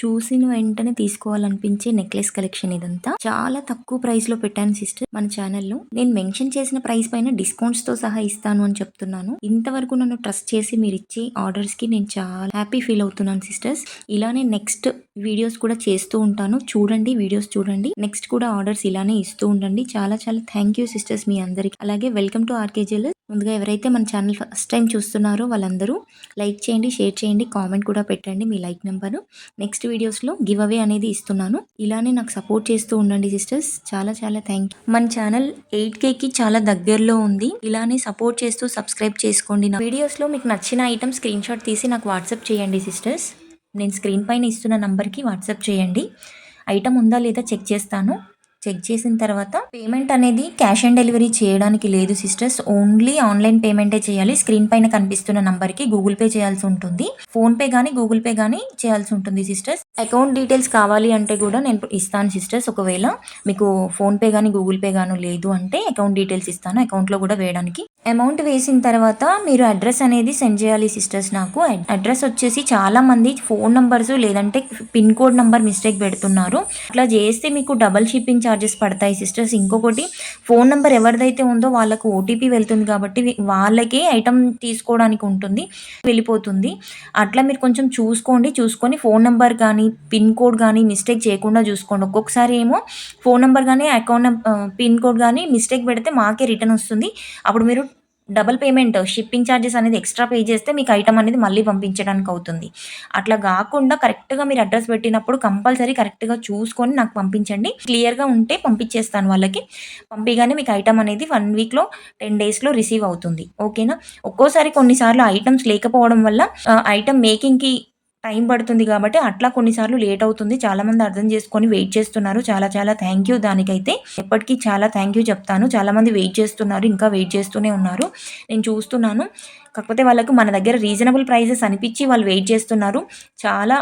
చూసిన వెంటనే తీసుకోవాలనిపించే necklace collection ఇదంతా. చాలా తక్కువ ప్రైస్లో పెట్టాను సిస్టర్ మన ఛానల్లో. నేను మెన్షన్ చేసిన ప్రైస్ పైన డిస్కౌంట్స్తో సహా ఇస్తాను అని చెప్తున్నాను. ఇంతవరకు నన్ను ట్రస్ట్ చేసి మీరు ఇచ్చే ఆర్డర్స్కి నేను చాలా హ్యాపీ ఫీల్ అవుతున్నాను సిస్టర్స్. ఇలానే నెక్స్ట్ వీడియోస్ కూడా చేస్తూ ఉంటాను. చూడండి వీడియోస్ చూడండి. నెక్స్ట్ కూడా ఆర్డర్స్ ఇలానే ఇస్తూ ఉండండి. చాలా చాలా థ్యాంక్ యూ సిస్టర్స్ మీ అందరికి. అలాగే వెల్కమ్ టు ఆర్కేజీఎల్ ముందుగా ఎవరైతే మన ఛానల్ ఫస్ట్ టైం చూస్తున్నారో వాళ్ళందరూ లైక్ చేయండి షేర్ చేయండి కామెంట్ కూడా పెట్టండి మీ లైక్ నెంబరు. నెక్స్ట్ వీడియోస్లో గివ్ అవే అనేది ఇస్తున్నాను. ఇలానే నాకు సపోర్ట్ చేస్తూ ఉండండి సిస్టర్స్. చాలా చాలా థ్యాంక్ యూ. మన ఛానల్ ఎయిట్ కేకి చాలా దగ్గరలో ఉంది. ఇలానే సపోర్ట్ చేస్తూ సబ్స్క్రైబ్ చేసుకోండి. నా వీడియోస్లో మీకు నచ్చిన ఐటమ్ స్క్రీన్ షాట్ తీసి నాకు వాట్సాప్ చేయండి సిస్టర్స్. నేను స్క్రీన్ పైన ఇస్తున్న నంబర్కి వాట్సాప్ చేయండి. ఐటమ్ ఉందా లేదా చెక్ చేస్తాను. చెక్ చేసిన తర్వాత పేమెంట్ అనేది క్యాష్ ఆన్ డెలివరీ చేయడానికి లేదు సిస్టర్స్ ఓన్లీ ఆన్లైన్ పేమెంటే చేయాలి. స్క్రీన్ పైన కనిపిస్తున్న నంబర్కి గూగుల్ పే చేయాల్సి ఉంటుంది. ఫోన్ పే కానీ గూగుల్ పే కానీ చేయాల్సి ఉంటుంది సిస్టర్స్ అకౌంట్ డీటెయిల్స్ కావాలి అంటే కూడా నేను ఇస్తాను సిస్టర్స్ ఒకవేళ మీకు ఫోన్ పే కానీ గూగుల్ పే కానీ లేదు అంటే అకౌంట్ డీటెయిల్స్ ఇస్తాను. అకౌంట్లో కూడా వేయడానికి. అమౌంట్ వేసిన తర్వాత మీరు అడ్రస్ అనేది సెండ్ చేయాలి సిస్టర్స్ నాకు. అడ్రస్ వచ్చేసి చాలా మంది ఫోన్ నంబర్స్ లేదంటే పిన్ కోడ్ నంబర్ మిస్టేక్ పెడుతున్నారు. అట్లా చేస్తే మీకు డబల్ షిప్పింగ్ ఛార్జెస్ పడతాయి సిస్టర్స్ ఇంకొకటి ఫోన్ నెంబర్ ఎవరిదైతే ఉందో వాళ్ళకు ఓటీపీ వెళ్తుంది కాబట్టి వాళ్ళకే ఐటమ్ తీసుకోవడానికి ఉంటుంది వెళ్ళిపోతుంది. అట్లా మీరు కొంచెం చూసుకోండి చూసుకొని ఫోన్ నెంబర్ కానీ పిన్ కోడ్ కానీ మిస్టేక్ చేయకుండా చూసుకోండి. ఒక్కొక్కసారి ఏమో ఫోన్ నెంబర్ కానీ అకౌంట్ పిన్ కోడ్ కానీ మిస్టేక్ పెడితే మాకే రిటర్న్ వస్తుంది. అప్పుడు మీరు డబల్ పేమెంట్ షిప్పింగ్ ఛార్జెస్ అనేది ఎక్స్ట్రా పే చేస్తే మీకు ఐటమ్ అనేది మళ్ళీ పంపించడానికి అవుతుంది. అట్లా కాకుండా కరెక్ట్గా మీరు అడ్రస్ పెట్టినప్పుడు కంపల్సరీ కరెక్ట్గా చూసుకొని నాకు పంపించండి. క్లియర్గా ఉంటే పంపించేస్తాను వాళ్ళకి. పంపిగానే మీకు ఐటమ్ అనేది వన్ వీక్లో టెన్ డేస్లో రిసీవ్ అవుతుంది. ఓకేనా? ఒక్కోసారి కొన్నిసార్లు ఐటమ్స్ లేకపోవడం వల్ల ఐటమ్ మేకింగ్కి టైం పడుతుంది కాబట్టి అట్లా కొన్నిసార్లు లేట్ అవుతుంది. చాలామంది అర్థం చేసుకొని వెయిట్ చేస్తున్నారు. చాలా చాలా థ్యాంక్ యూ దానికైతే. ఎప్పటికీ చాలా థ్యాంక్ యూ చెప్తాను. చాలామంది వెయిట్ చేస్తున్నారు. ఇంకా వెయిట్ చేస్తూనే ఉన్నారు. నేను చూస్తున్నాను. కాకపోతే వాళ్ళకు మన దగ్గర రీజనబుల్ ప్రైజెస్ అనిపించి వాళ్ళు వెయిట్ చేస్తున్నారు. చాలా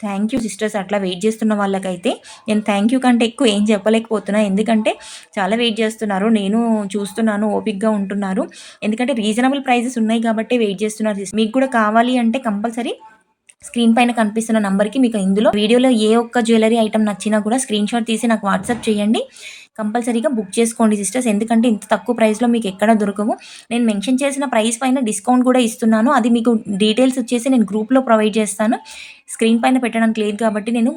థ్యాంక్ యూ సిస్టర్స్ అట్లా వెయిట్ చేస్తున్న వాళ్ళకైతే. నేను థ్యాంక్ యూ కంటే ఎక్కువ ఏం చెప్పలేకపోతున్నా. ఎందుకంటే చాలా వెయిట్ చేస్తున్నారు. నేను చూస్తున్నాను. ఓపిక్గా ఉంటున్నారు. ఎందుకంటే రీజనబుల్ ప్రైజెస్ ఉన్నాయి కాబట్టి వెయిట్ చేస్తున్నారు. మీకు కూడా కావాలి అంటే కంపల్సరీ స్క్రీన్ పైన కనిపిస్తున్న నంబర్కి మీకు ఇందులో వీడియోలో ఏ ఒక్క జ్యువెలరీ ఐటమ్ నచ్చినా కూడా స్క్రీన్ షాట్ తీసి నాకు వాట్సాప్ చేయండి. కంపల్సరీగా బుక్ చేసుకోండి సిస్టర్స్. ఎందుకంటే ఇంత తక్కువ ప్రైస్లో మీకు ఎక్కడ దొరకవు. నేను మెన్షన్ చేసిన ప్రైస్ పైన డిస్కౌంట్ కూడా ఇస్తున్నాను. అది మీకు డీటెయిల్స్ వచ్చేసి నేను గ్రూప్లో ప్రొవైడ్ చేస్తాను. స్క్రీన్ పైన పెట్టడానికి లేదు కాబట్టి నేను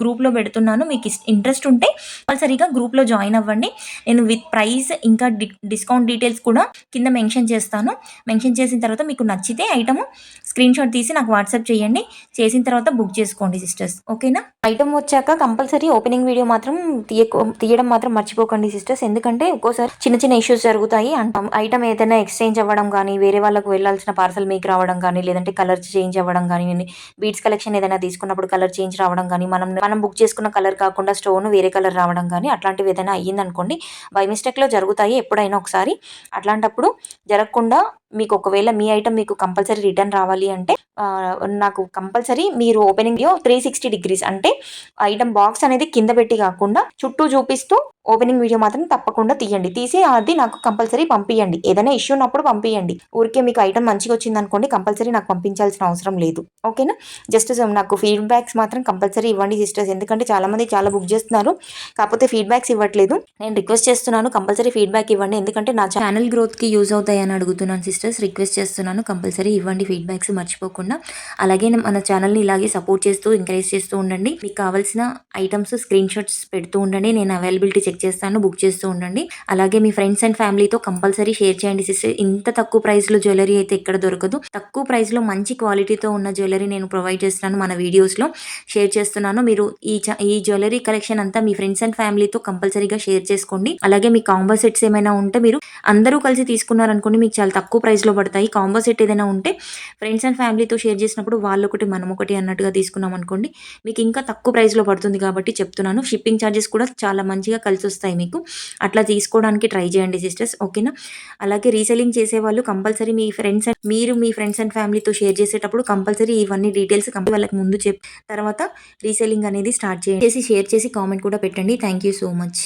గ్రూప్లో పెడుతున్నాను. మీకు ఇంట్రెస్ట్ ఉంటే కంపల్సరీగా గ్రూప్లో జాయిన్ అవ్వండి. నేను విత్ ప్రైస్ ఇంకా డిస్కౌంట్ డీటెయిల్స్ కూడా కింద మెన్షన్ చేస్తాను. మెన్షన్ చేసిన తర్వాత మీకు నచ్చితే ఐటమ్ స్క్రీన్ షాట్ తీసి నాకు వాట్సాప్ చేయండి. చేసిన తర్వాత బుక్ చేసుకోండి సిస్టర్స్. ఓకేనా? ఐటమ్ వచ్చాక కంపల్సరీ ఓపెనింగ్ వీడియో మాత్రం తీయ తీయడం మాత్రం మర్చిపోకండి సిస్టర్స్. ఎందుకంటే ఒక్కోసారి చిన్న చిన్న ఇష్యూస్ జరుగుతాయి. అంటాం ఐటమ్ ఏదైనా ఎక్స్చేంజ్ అవ్వడం కానీ వేరే వాళ్ళకు వెళ్ళాల్సిన పార్సల్ మీకు రావడం కానీ లేదంటే కలర్ చేంజ్ అవ్వడం కానీ బీట్స్ కలెక్షన్ ఏదైనా తీసుకున్నప్పుడు కలర్ చేంజ్ రావడం కానీ మనం మనం బుక్ చేసుకున్న కలర్ కాకుండా స్టోన్ వేరే కలర్ రావడం కానీ అట్లాంటివి ఏదైనా అయ్యిందనుకోండి బై మిస్టేక్లో జరుగుతాయి ఎప్పుడైనా ఒకసారి. అట్లాంటప్పుడు జరగకుండా మీకు ఒకవేళ మీ ఐటమ్ మీకు కంపల్సరీ రిటర్న్ రావాలి అంటే నాకు కంపల్సరీ మీరు ఓపెనింగ్ త్రీ సిక్స్టీ డిగ్రీస్ అంటే ఐటమ్ బాక్స్ అనేది కింద పెట్టి కాకుండా చుట్టూ చూపిస్తూ ఓపెనింగ్ వీడియో మాత్రం తప్పకుండా తీయండి. తీసి అది నాకు కంపల్సరీ పంపించండి ఏదైనా ఇష్యూ ఉన్నప్పుడు పంపించండి ఊరికే మీకు ఐటమ్ మంచిగా వచ్చింది అనుకోండి కంపల్సరీ నాకు పంపించాల్సిన అవసరం లేదు. ఓకేనా? జస్ట్ నాకు ఫీడ్బ్యాక్స్ మాత్రం కంపల్సరీ ఇవ్వండి సిస్టర్స్. ఎందుకంటే చాలామంది చాలా బుక్ చేస్తున్నారు. కాకపోతే ఫీడ్బ్యాక్స్ ఇవ్వట్లేదు. నేను రిక్వెస్ట్ చేస్తున్నాను కంపల్సరీ ఫీడ్బ్యాక్ ఇవ్వండి. ఎందుకంటే నా ఛానల్ గ్రోత్కి యూజ్ అవుతాయని అడుగుతున్నాను సిస్టర్స్. రిక్వెస్ట్ చేస్తున్నాను కంపల్సరీ ఇవ్వండి ఫీడ్బ్యాక్స్ మర్చిపోకుండా. అలాగే మన ఛానల్ని ఇలాగే సపోర్ట్ చేస్తూ ఎంకరేజ్ చేస్తూ ఉండండి. మీకు కావాల్సిన ఐటమ్స్ స్క్రీన్ షాట్స్ పెడుతూ ఉండండి. నేను అవైలబిలిటీ చెక్ చేస్తాను బుక్ చేస్తూ ఉండండి. అలాగే మీ ఫ్రెండ్స్ అండ్ ఫ్యామిలీతో కంపల్సరీ షేర్ చేయండి సిస్టర్. ఇంత తక్కువ ప్రైస్లో జ్యువెలరీ అయితే ఎక్కడ దొరకదు. తక్కువ ప్రైస్లో మంచి క్వాలిటీతో ఉన్న జ్యువెలరీ నేను ప్రొవైడ్ చేస్తున్నాను మన వీడియోస్లో. షేర్ చేస్తున్నాను. మీరు ఈ ఈ జ్యువెలరీ కలెక్షన్ అంతా మీ ఫ్రెండ్స్ అండ్ ఫ్యామిలీతో కంపల్సరీగా షేర్ చేసుకోండి. అలాగే మీ కాంబో సెట్స్ ఏమైనా ఉంటే మీరు అందరూ కలిసి తీసుకున్నారనుకోండి మీకు చాలా తక్కువ ప్రైస్లో పడతాయి. కాంబో సెట్ ఏదైనా ఉంటే ఫ్రెండ్స్ అండ్ ఫ్యామిలీతో షేర్ చేసినప్పుడు వాళ్ళు ఒకటి మనం ఒకటి అన్నట్టుగా తీసుకున్నాం అనుకోండి మీకు ఇంకా తక్కువ ప్రైస్లో పడుతుంది కాబట్టి చెప్తున్నాను. షిప్పింగ్ ఛార్జెస్ కూడా చాలా మంచిగా కలిసి వస్తాయి మీకు. అట్లా తీసుకోవడానికి ట్రై చేయండి సిస్టర్స్ ఓకేనా? అలాగే రీసెలింగ్ చేసేవాళ్ళు కంపల్సరీ మీ ఫ్రెండ్స్ అండ్ మీరు మీ ఫ్రెండ్స్ అండ్ ఫ్యామిలీతో షేర్ చేసేటప్పుడు కంపల్సరీ ఇవన్నీ డీటెయిల్స్ కంపెనీ వాళ్ళకి ముందు చెప్ తర్వాత రీసెలింగ్ అనేది స్టార్ట్ చేయండి. చేసి షేర్ చేసి కామెంట్ కూడా పెట్టండి. Thank you so much.